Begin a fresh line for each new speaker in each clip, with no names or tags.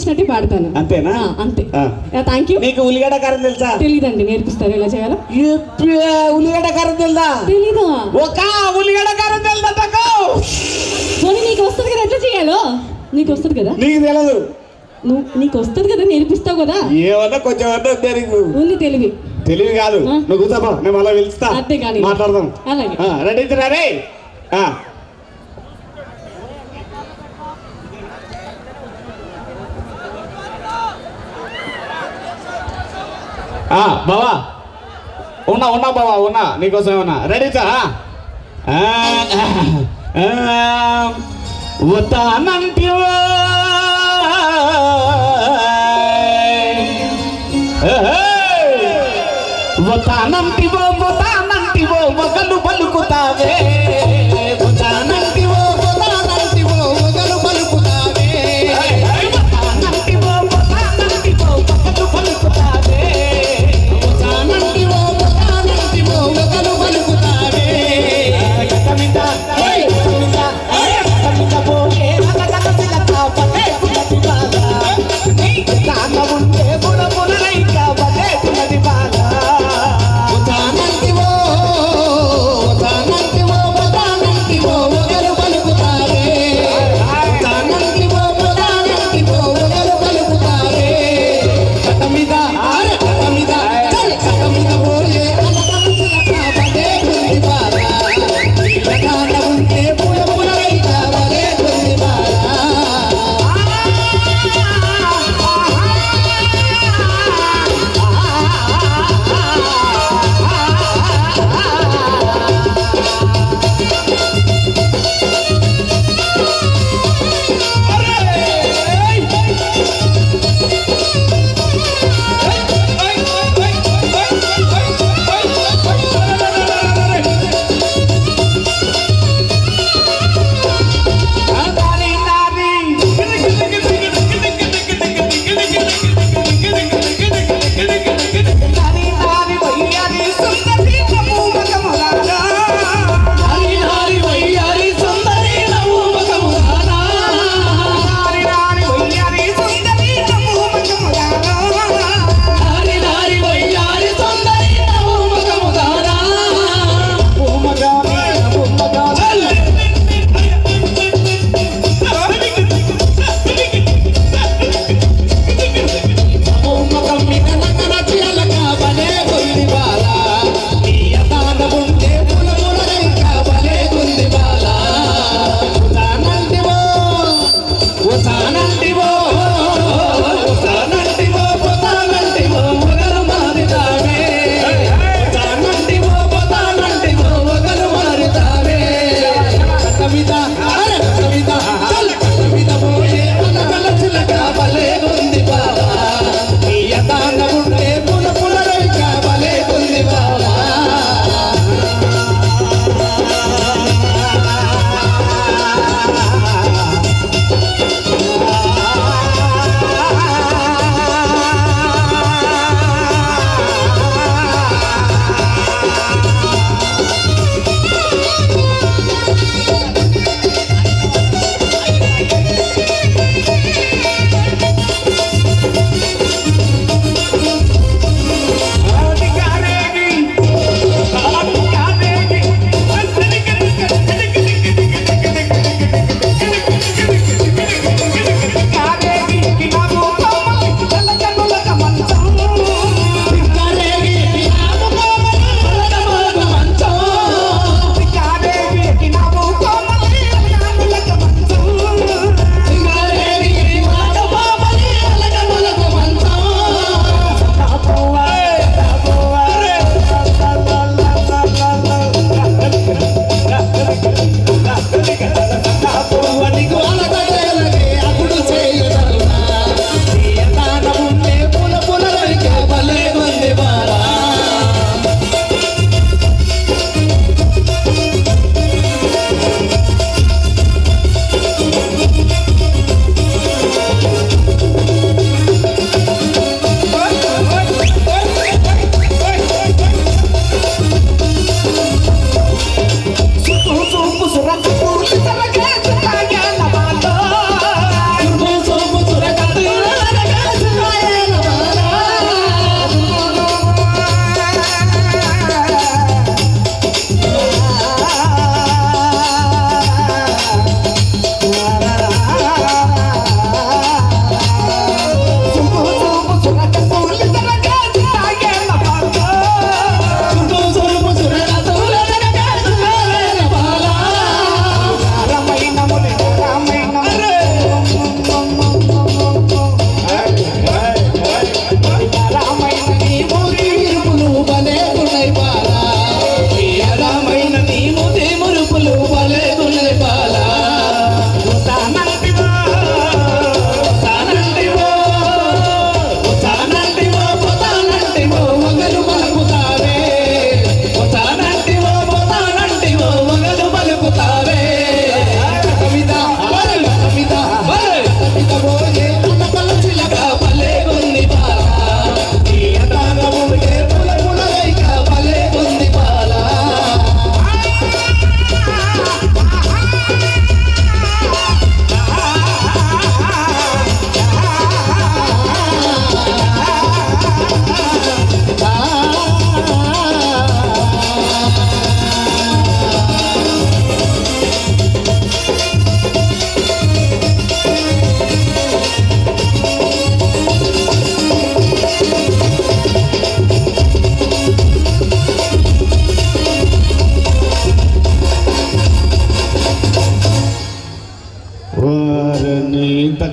ఇచ్చినట్టే పాడతాను.
అంతేనా?
అంతే.
ఆ.
థ్యాంక్ యూ
నీకు ఉల్లిగడ్డ కారం తెలుసా?
తెలీదండి నేర్పిస్తారు ఎలా చేయాలో.
ఉల్లిగడ్డ కారం తెలుసా
తెలీదా?
ఒక ఉల్లిగడ్డ కారం తెలుసా తక్కువ
పోనీ నీకు వస్తుంది కదా ఎట్లా చేయాలో? నీకు వస్తుంది కదా?
నీకు తెలియదు
నువ్వు నీకు వస్తుంది కదా నేర్పిస్తావు కదా?
ఏమన్నా కొంచెం అన్నా ఉంది నీకు
ఉంది తెలివి.
తెలివి కాదు? నువ్వు కూర్చోపా నేను మళ్ళీ పిలుస్తా.
అంతే కానీ.
మాట్లాడదాం.
అలాగే.
రెడీ రే బావా. ఉన్నా ఉన్నా బావా ఉన్నా. నీకోసం ఉన్నా. రెడీ చా వతానంటివా వతానంటివో వతానంటివో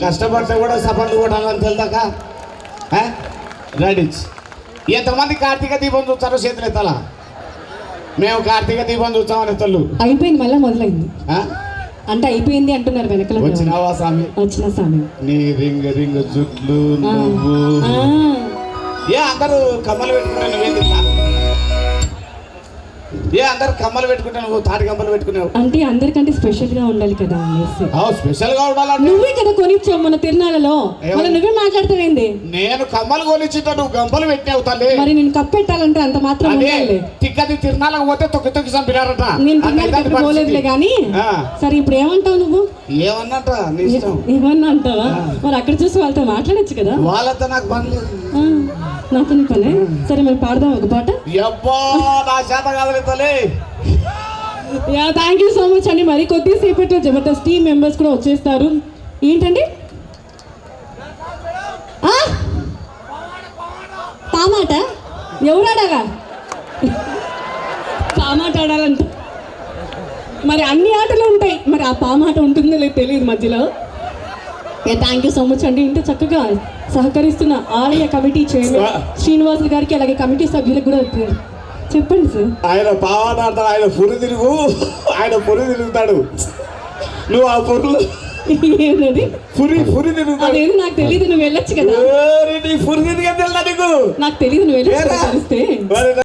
కష్టపడితే కూడా సపండు కొట్టాలని తెలుదాకా రెడీ. ఎంతమంది కార్తీక దీపం చూస్తారో చేతులు ఎత్తాలా? మేము కార్తీక దీపం చూస్తామని తల్లు.
అయిపోయింది మళ్ళీ మొదలైంది? అంటే అయిపోయింది అంటున్నారు వెనకల
వచ్చినావా స్వామి?
వచ్చిన స్వామి.
నీ రింగ రింగ జుట్లు. నువ్వు. ఏ అందరూ కమ్మలు నువ్వేంది ఇట్లా? ఏ అందరు కమ్మలు పెట్టుకుంటే నువ్వు తాటి కమ్మలు పెట్టుకున్నావు
అంటే అందరికంటే స్పెషల్గా ఉండాలి కదా అనేసి
స్పెషల్గా ఉండాలంటే?
నువ్వే కదా కొనిచ్చావు మన తిరునాళ్ళలో. మళ్ళీ నువ్వే మాట్లాడతావేంది?
నేను కమ్మలు కొనిచ్చింట నువ్వు గంపలు పెట్టినావు తల్లి.
మరి నేను కప్పెట్టాలంటే అంత మాత్రం ఉండాలి.
తిక్కది తిరునాళ్ళకు పోతే తొక్కి తొక్కి చంపినారట.
నేను
ఇదాని
పోలేదులే. కానీ. సరే ఇప్పుడు ఏమంటావు నువ్వు?
ఏమన్నట
ఏమన్నా అంటావా మరి అక్కడ చూసి వాళ్ళతో మాట్లాడొచ్చు కదా.
వాళ్ళతో నాకు పని లేదు.
నాతో నీ పనే సరే మరి పాడదాం ఒక పాట.
నా చేత
యా థ్యాంక్ యూ సో మచ్ అండి. మరి కొద్దిసేపట్లో జబర్దస్త్ టీమ్ మెంబర్స్ కూడా వచ్చేస్తారు. ఏంటండి? పామాట? ఎవరు ఆడాలా పామాట ఆడాలంట. మరి అన్ని ఆటలు ఉంటాయి. మరి ఆ పామాట ఉంటుందో లేదు తెలియదు మధ్యలో. థ్యాంక్ యూ సో మచ్ అండి. ఇంత చక్కగా సహకరిస్తున్న ఆలయ కమిటీ చైర్మన్ శ్రీనివాసులు గారికి అలాగే కమిటీ సభ్యులకు కూడా చెప్పండి సార్.
ఆయన ఆడతాడు ఆయన పురి తిరుగు ఆయన పురి తిరుగుతాడు. నువ్వు ఆ పురులు
ఏంటది?
పురి పురి తిరుగుతాడు.
అదేది నాకు తెలియదు నువ్వు వెళ్ళొచ్చు కదా.
పురి తిరిగి నాకు?
తెలియదు నువ్వు వెళ్ళొచ్చు